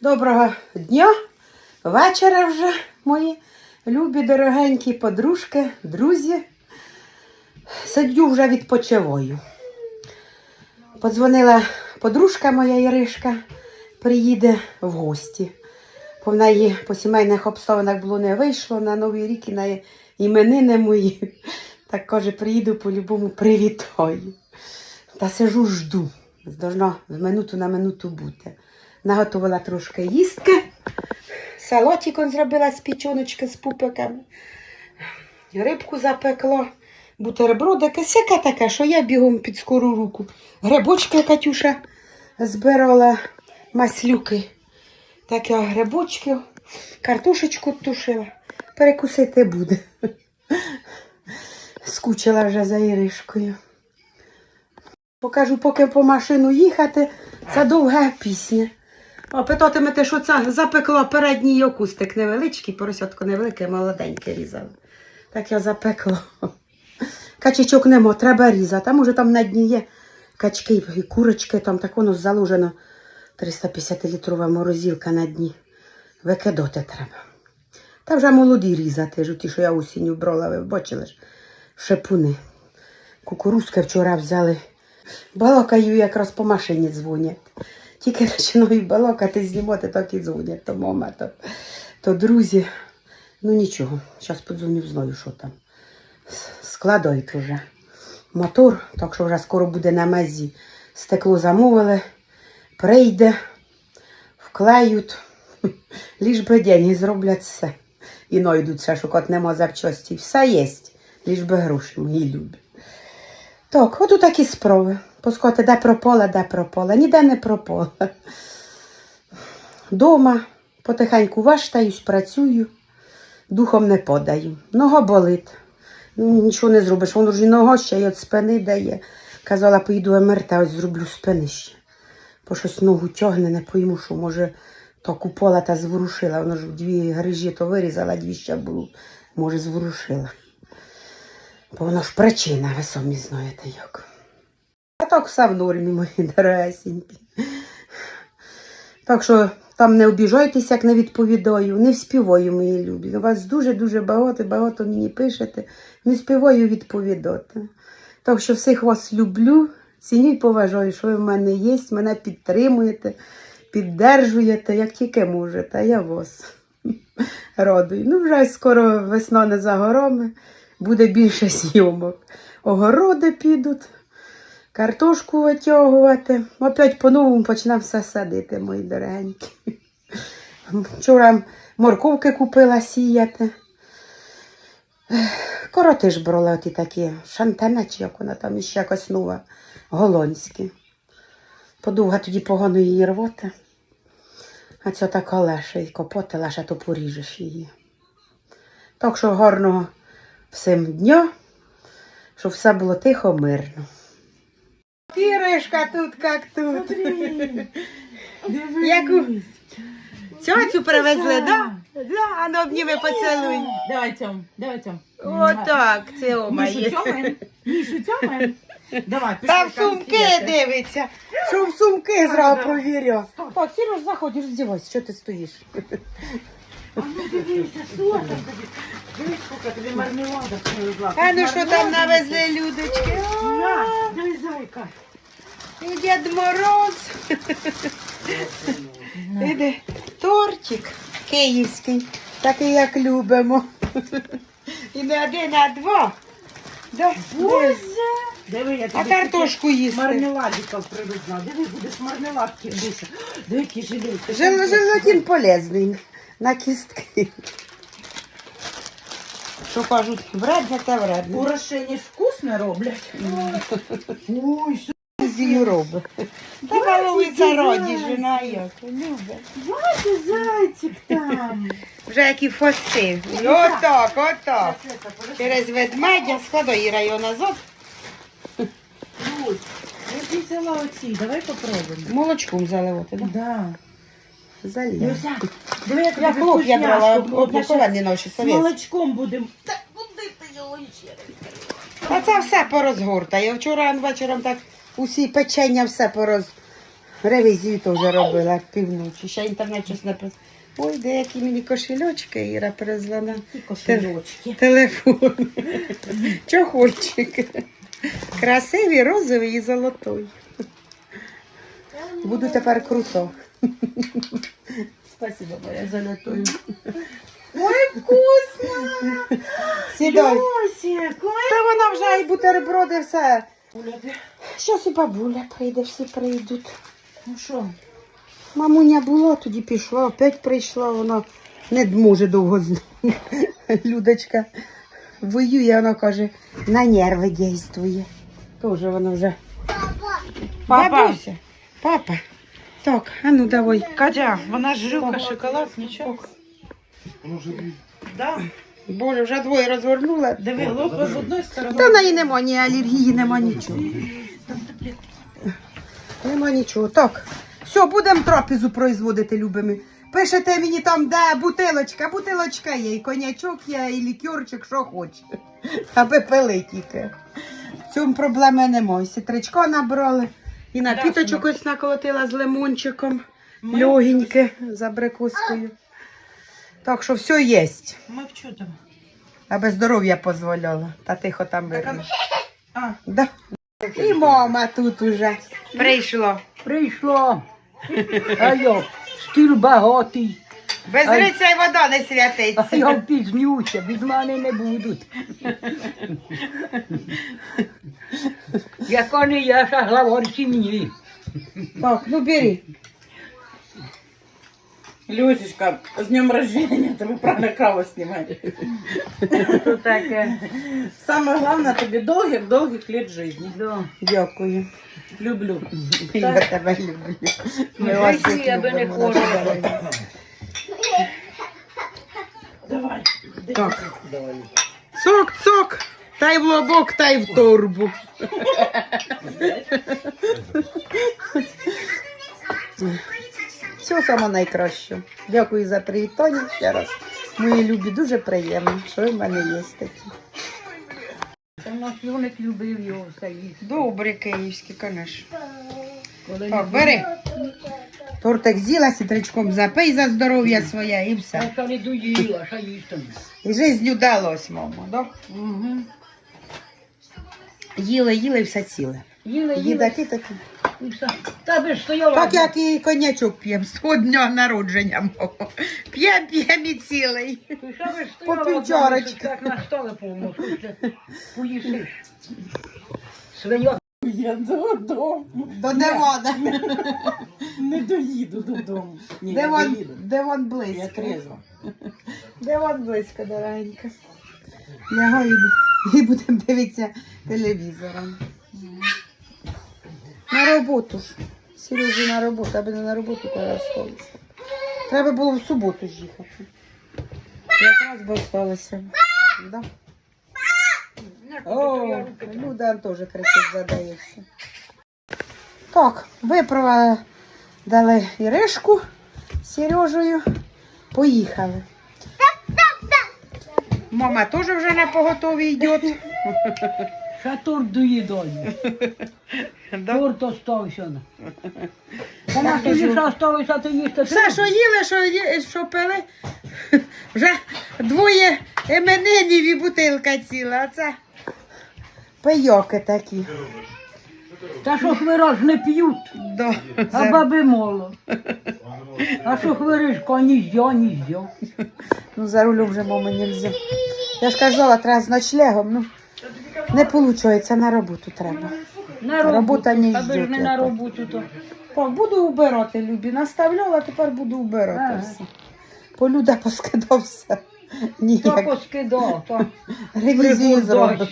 Доброго дня, вечора вже, мої любі, дорогенькі подружки, друзі. Сидю вже відпочиваю. Подзвонила подружка моя Іришка, приїде в гості. Бо в неї по сімейних обставинах було не вийшло на Новий рік і на іменини мої. Так каже, приїду по-любому привітаю. Та сижу, жду. Должна з минуту на минуту бути. Наготувала трошки їстки. Салатик он зробила з пічоночки з пупиками. Рибку запекла, бутербродики, всяке таке, що я бігом під скору руку. Грибочки Катюша збирала маслюки. Так я грибочків, картошечку тушила. Перекусити буде. Скучила вже за Іришкою. Покажу, поки по машину їхати, це довга пісня. О, питатимете, що це запекла передній окустик невеличкий, поросятко невелике, молоденьке різала. Так я запекла. Качечок нема, треба різати. А може там на дні є качки і курочки, там так воно заложено 350-літрова морозилка на дні. Викидати треба. Та вже молоді різати, ж ті, що я осінню брала, ви бачили ж, шипуни. Кукурузки вчора взяли. Балакаю, якраз по машині дзвонять. Тільки починаю балакати, знімати, так і дзвонять. То мама, то, друзі. Ну нічого, зараз подзвоню, знаю, що там. Складають вже мотор, так що вже скоро буде на мезі. Стекло замовили, прийде, вклеють. Ліж би деньги зроблять все. І знайдуть все, шукати нема запчасті. Все є, ліж би гроші мої любі. Так, от такі справи. Поскоти, де пропала, де пропала. Ніде не пропала. Дома потихеньку ваштаюсь, працюю, духом не подаю. Нога болить. Ну, нічого не зробиш. Воно ж і нога ще й від спини дає. Казала, поїду МРТ, ось зроблю спини ще. Бо щось ногу тягне, не пойму, що може то купола та зворушила. Воно ж дві грижі то вирізала, дві ще було. Може, зворушила. Бо воно ж причина, ви самі знаєте як. А так все в нормі, мої дорогесенькі. Так що там не обіжайтеся, як не відповідаю, не вспіваю, мої любі. У вас дуже-дуже багато, багато мені пишете. Не співаю відповідати. Так що всіх вас люблю, ціню і поважаю, що ви в мене є, мене підтримуєте, піддержуєте, як тільки можете, а я вас радую. Ну, вже скоро весна не за горами, буде більше зйомок. Огороди підуть, картошку витягувати. Опять по-новому почнемо все садити, мої дорогенькі. Вчора морковки купила сіяти. Короти ж брала ті такі, шантана, чи як вона там іще якось нова, голландські. Подовга тоді погано її рвати. А це така леша, і копоти леша, то поріжеш її. Так що гарного всім дня, щоб все було тихо, мирно. Кіришка тут, як тут. Яку цьоцю привезли, да? Да, а ну обніми поцілуй. Давай, Тьом, давай, Тьом. Отак, це о Мішу моє. Мішу тьомаєм? Давай, пішли Та в сумки дивиться. Що в сумки зразу провірю. Так, Сереж, заходиш, здівайся, що ти стоїш? А ну дивися, що там тобі? Дивись, скільки тобі мармеладок привезла. А ну що там навезли, людочки? На, дивись, зайка. І Дід Мороз. Іде тортик київський, такий, як любимо. І не один, а два. Да, Боже! Диви, я А тобі картошку їсти. мармеладиків привезла. Диви, будеш мармеладки душа. Диви, які жилетки. Жел, желатин полезний на кістки. Що кажуть, вредне та вредне. Урошені ж вкусно роблять. Ой, що Зію робить. Та балується роді, жена як. Любить. бачиш, зайчик там. Вже які фости. Отак, отак. Через ведмедя складай Іра його назад. Я взяла оці, давай попробуємо. Молочком заливати, да? Да. Залив. Люся, диви, як Я хлоп я брала, обикновенні наші З совєтські. молочком будемо. Та куди ти його ще? А це все порозгортає. Вчора вечором так усі печення все пороз... Ревізію теж робила півночі. Ще інтернет щось не написав. Ой, деякі мені кошельочки Іра привезла на Кошелочки. телефон. Чохольчик. Красивий, розовий і золотой. Буду тепер круто. Спасибо, моя золотою. Ой, вкусно! Сідай. Лосик, ой. Та вона вже і бутерброди все. Гуляти. Щось і бабуля прийде, всі прийдуть. Ну що? Мамуня була, тоді пішла, опять прийшла, вона не може довго з ним. Людочка воює, вона каже, на нерви дійствує. Тоже вона вже. Папа. Бабуся, папа. Так, а ну давай. Катя, вона ж жилка шоколад, нічого. Да. Боже, вже двоє розгорнула. Диви, лопа з одної сторони. Та в неї нема ні алергії, нема нічого. Нема нічого. Так, все, будемо трапезу производити, любими. Пишете мені там, де бутилочка, бутилочка є, і конячок є, і лікерчик, що хоче. Аби пили тільки. В цьому проблеми немає. Сітричко набрали. І напіточок ось наколотила з лимончиком. Ми- Льогеньке з абрикоскою. Так що все є. Ми в там? Аби здоров'я дозволяло. Та тихо там Так, а- Да. І мама тут уже прийшло. Прийшло. Айо, стіль багатий. Без Ай. риця й вода не А я впізнюся, без мене не будуть. Яка не я, ще главарці мені. Так, ну бери. Люсечка, з днем рождения, тебе правильно каву знімає. Що таке? Саме головне тобі довгих-довгих літ житті. Да. Дякую. Люблю. Я тебе люблю. Ми вас всіх я би не любимо, наша дорога. Давай. Цок, цок. Та й в лобок, та й в торбу. Все саме найкраще. Дякую за привітання ще раз. Мої любі, дуже приємно, що в мене є такі. Це наш юник любив його все їсти. Добре, київські, конечно. Так, бери. Тортик з'їла, сітричком запий за здоров'я своє і все. ще не доїла, ще їсти. І жизнь далось, мамо, да? Угу. Їли, їли і все ціле. Їли, їли. Їдаки такі. і все. Та би ж стояла. Так як і конячок п'ємо з дня народження мого. П'ємо, п'ємо і цілий. Ти би ж стояла, По півчарочки. Так на столі повно, що поїсиш. Свиня. Я додому. До Девона. Не доїду додому. Ні, не Девон, доїду. Девон Я близько. трезво. Девон близько, дорогенька. Лягай і бу- і будемо дивитися телевізором. На роботу ж. Сережі на роботу, аби не на роботу пересталися. Треба було в суботу ж їхати. Якраз би осталося. Да? О, Люда теж кричить, задається. Так, виправили дали Іришку з Сережею. Поїхали. Мама теж вже на поготові йде. Ще торт доїдаю. Торт остався. Та на тобі ще остався, ти їсти. Все, що їли, що, є, що пили, вже двоє іменинів і бутилка ціла. А це пайоки такі. Та що хвира ж не п'ють, Да, а це- баби мало. А що хвиришко, ні зьо, ні зьо. Ну, за рулем вже мама не взяв. Я ж казала, треба з ночлегом. Ну, не виходить, на роботу треба. На Робота не Аби ж не на роботу, то. Так, буду убирати, Любі. Наставляла, тепер буду убирати Ага. все. Полюда поскидав все. То поскидав, то Ревізію зробив.